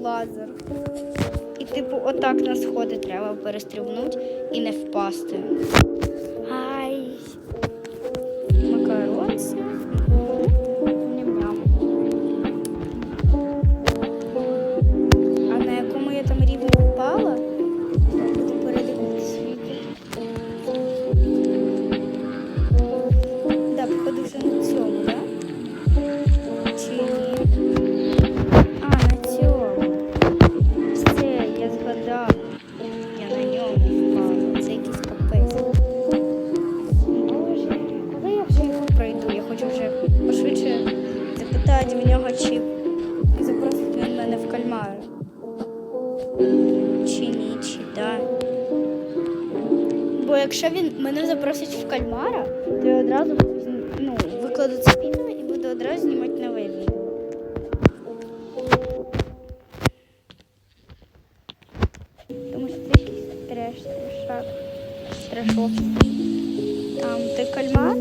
лазер. І, типу, отак на сходи треба перестрибнути і не впасти. Запитати в нього, чи запросить він мене в кальмари. Чи ні, чи да. Бо якщо він мене запросить в кальмара, то я одразу ну, викладу це відео і буду одразу знімати нове відео. Тому що це якийсь треш, трешак, трешовський. Там ти кальмар,